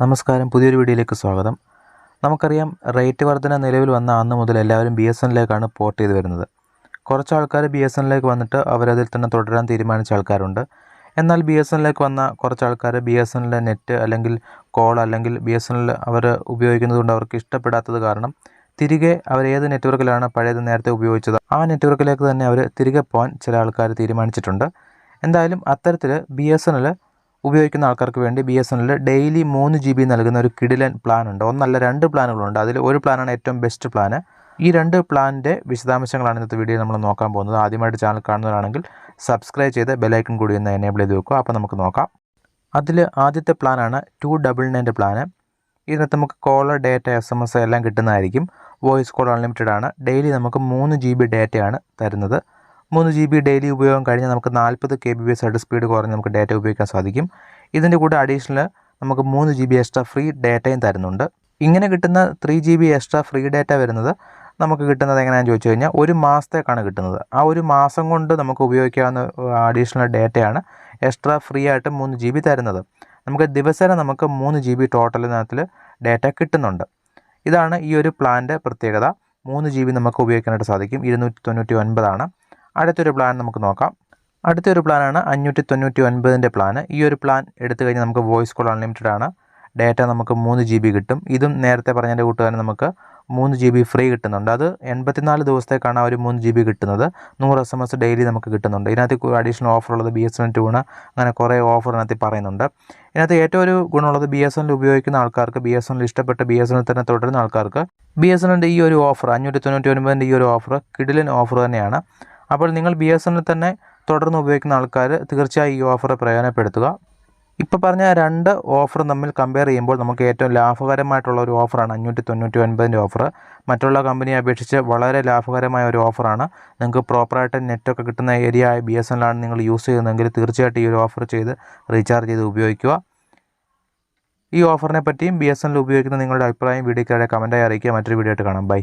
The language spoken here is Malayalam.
നമസ്കാരം. പുതിയൊരു വീഡിയോയിലേക്ക് സ്വാഗതം. നമുക്കറിയാം റേറ്റ് വർധന നിലവിൽ വന്ന അന്ന് മുതൽ എല്ലാവരും ബി എസ് എന്നിലേക്കാണ് പോർട്ട് ചെയ്ത് വരുന്നത്. കുറച്ച് ആൾക്കാർ ബി എസ് എന്നിലേക്ക് വന്നിട്ട് അവരതിൽ തന്നെ തുടരാൻ തീരുമാനിച്ച ആൾക്കാരുണ്ട്. എന്നാൽ ബി എസ് എന്നിലേക്ക് വന്ന കുറച്ച് ആൾക്കാർ ബി എസ് എന്നിലെ നെറ്റ് അല്ലെങ്കിൽ കോൾ അല്ലെങ്കിൽ ബി എസ് എന്നിൽ അവർ ഉപയോഗിക്കുന്നത് കൊണ്ട് അവർക്ക് ഇഷ്ടപ്പെടാത്തത് കാരണം തിരികെ അവർ ഏത് നെറ്റ്വർക്കിലാണ് പഴയത് നേരത്തെ ഉപയോഗിച്ചത് ആ നെറ്റ്വർക്കിലേക്ക് തന്നെ അവർ തിരികെ പോകാൻ ചില ആൾക്കാർ തീരുമാനിച്ചിട്ടുണ്ട്. എന്തായാലും അത്തരത്തിൽ ബി എസ് എൻ എൽ ഉപയോഗിക്കുന്ന ആൾക്കാർക്ക് വേണ്ടി B S N L daily മൂന്ന് ജി ബി നൽകുന്ന ഒരു കിടിലൻ പ്ലാൻ ഉണ്ട്. ഒന്നല്ല രണ്ട് പ്ലാനുകളുണ്ട് അതിൽ ഒരു പ്ലാനാണ് ഏറ്റവും ബെസ്റ്റ് പ്ലാന് ഈ രണ്ട് പ്ലാനിന്റെ വിശദാംശങ്ങളാണ് ഇന്നത്തെ വീഡിയോ നമ്മൾ നോക്കാൻ പോകുന്നത്. ആദ്യമായിട്ട് ചാനൽ കാണുന്നവരാണെങ്കിൽ സബ്സ്ക്രൈബ് ചെയ്ത് ബെലൈക്കൺ കൂടി ഒന്ന് എനേബിൾ ചെയ്ത് വെക്കുക. അപ്പോൾ നമുക്ക് നോക്കാം. അതിൽ ആദ്യത്തെ പ്ലാനാണ് ടു ഡബിൾ നയന്റെ പ്ലാന് ഇതിനകത്ത് നമുക്ക് call data S M S എല്ലാം കിട്ടുന്നതായിരിക്കും. വോയിസ് കോൾ അൺലിമിറ്റഡ് ആണ്. ഡെയിലി നമുക്ക് മൂന്ന് ജി ബി ഡേറ്റയാണ് തരുന്നത്. മൂന്ന് ജി ബി ഡെയിലി ഉപയോഗം കഴിഞ്ഞാൽ നമുക്ക് നാൽപ്പത് K B S head speed കുറഞ്ഞ് നമുക്ക് ഡാറ്റ ഉപയോഗിക്കാൻ സാധിക്കും. ഇതിന്റെ കൂടെ അഡീഷണൽ നമുക്ക് മൂന്ന് ജി ബി എക്സ്ട്രാ ഫ്രീ ഡാറ്റയും തരുന്നുണ്ട്. ഇങ്ങനെ കിട്ടുന്ന three G B extra free data വരുന്നത് നമുക്ക് കിട്ടുന്നത് എങ്ങനെയാണെന്ന് ചോദിച്ചു കഴിഞ്ഞാൽ ഒരു മാസത്തേക്കാണ് കിട്ടുന്നത്. ആ ഒരു മാസം കൊണ്ട് നമുക്ക് ഉപയോഗിക്കാവുന്ന അഡീഷണൽ ഡാറ്റയാണ് എക്സ്ട്രാ ഫ്രീ ആയിട്ട് മൂന്ന് ജി ബി തരുന്നത്. നമുക്ക് ദിവസേന നമുക്ക് മൂന്ന് ജി ബി ടോട്ടലിനകത്തിൽ ഡേറ്റ കിട്ടുന്നുണ്ട്. ഇതാണ് ഈ ഒരു പ്ലാന്റെ പ്രത്യേകത. മൂന്ന് ജി ബി നമുക്ക് ഉപയോഗിക്കാനായിട്ട് സാധിക്കും. ഇരുന്നൂറ്റി തൊണ്ണൂറ്റി ഒൻപതാണ്. അടുത്തൊരു പ്ലാൻ നമുക്ക് നോക്കാം. അടുത്തൊരു പ്ലാനാണ് അഞ്ഞൂറ്റി തൊണ്ണൂറ്റി ഒൻപതിന്റെ പ്ലാൻ ഈ ഒരു പ്ലാൻ എടുത്തു കഴിഞ്ഞാൽ നമുക്ക് വോയിസ് കോൾ അൺലിമിറ്റഡ് ആണ്. ഡേറ്റ നമുക്ക് മൂന്ന് ജി ബി കിട്ടും. ഇതും നേരത്തെ പറഞ്ഞതിന്റെ കൂട്ടുകാരൻ നമുക്ക് മൂന്ന് ജി ബി ഫ്രീ കിട്ടുന്നുണ്ട്. അത് എൺപത്തിനാല് ദിവസത്തേക്കാണ് ആ ഒരു മൂന്ന് ജി ബി കിട്ടുന്നത്. നൂറ് എസ് എം എസ് ഡെയിലി നമുക്ക് കിട്ടുന്നുണ്ട്. ഇതിനകത്ത് അഡീഷണൽ ഓഫർ ഉള്ളത് ബി എസ് എൻ ടൂണ് അങ്ങനെ കുറേ ഓഫർ ഇതിനകത്ത് പറയുന്നുണ്ട്. ഇതിനകത്ത് ഏറ്റവും ഒരു ഗുണമുള്ളത് ബി എസ് എൻ ഉപയോഗിക്കുന്ന ആൾക്കാർക്ക് ബി എസ് എൻ ഇഷ്ടപ്പെട്ട് ബി എസ് എൻ തന്നെ തുടരുന്ന ആൾക്കാർക്ക് ബി എസ് എന്റെ ഈ ഒരു ഓഫർ അഞ്ഞൂറ്റി തൊണ്ണൂറ്റി ഒൻപതിന്റെ ഈ ഒരു ഓഫർ കിഡിലിൻ ഓഫർ തന്നെയാണ്. അപ്പോൾ നിങ്ങൾ ബി എസ് എന്നിൽ തന്നെ തുടർന്ന് ഉപയോഗിക്കുന്ന ആൾക്കാർ തീർച്ചയായും ഈ ഓഫർ പ്രയോജനപ്പെടുത്തുക. ഇപ്പോൾ പറഞ്ഞ രണ്ട് ഓഫർ തമ്മിൽ കമ്പയർ ചെയ്യുമ്പോൾ നമുക്ക് ഏറ്റവും ലാഭകരമായിട്ടുള്ള ഒരു ഓഫറാണ് അഞ്ഞൂറ്റി തൊണ്ണൂറ്റി ഒൻപതിന്റെ ഓഫർ മറ്റുള്ള കമ്പനിയെ അപേക്ഷിച്ച് വളരെ ലാഭകരമായ ഒരു ഓഫറാണ് നിങ്ങൾക്ക് പ്രോപ്പറായിട്ട് നെറ്റൊക്കെ കിട്ടുന്ന ഏരിയ ആയ ബി എസ് എല്ലാണ് നിങ്ങൾ യൂസ് ചെയ്യുന്നതെങ്കിൽ തീർച്ചയായിട്ടും ഈ ഒരു ഓഫർ ചെയ്ത് റീചാർജ് ചെയ്ത് ഉപയോഗിക്കുക. ഈ ഓഫറിനെ പറ്റിയും ബി എസ് എൻ ഉപയോഗിക്കുന്ന നിങ്ങളുടെ അഭിപ്രായം വീഡിയോക്കാരെ കമന്റായി അറിയിക്കുക. മറ്റൊരു വീഡിയോ ആയിട്ട് കാണാം. ബൈ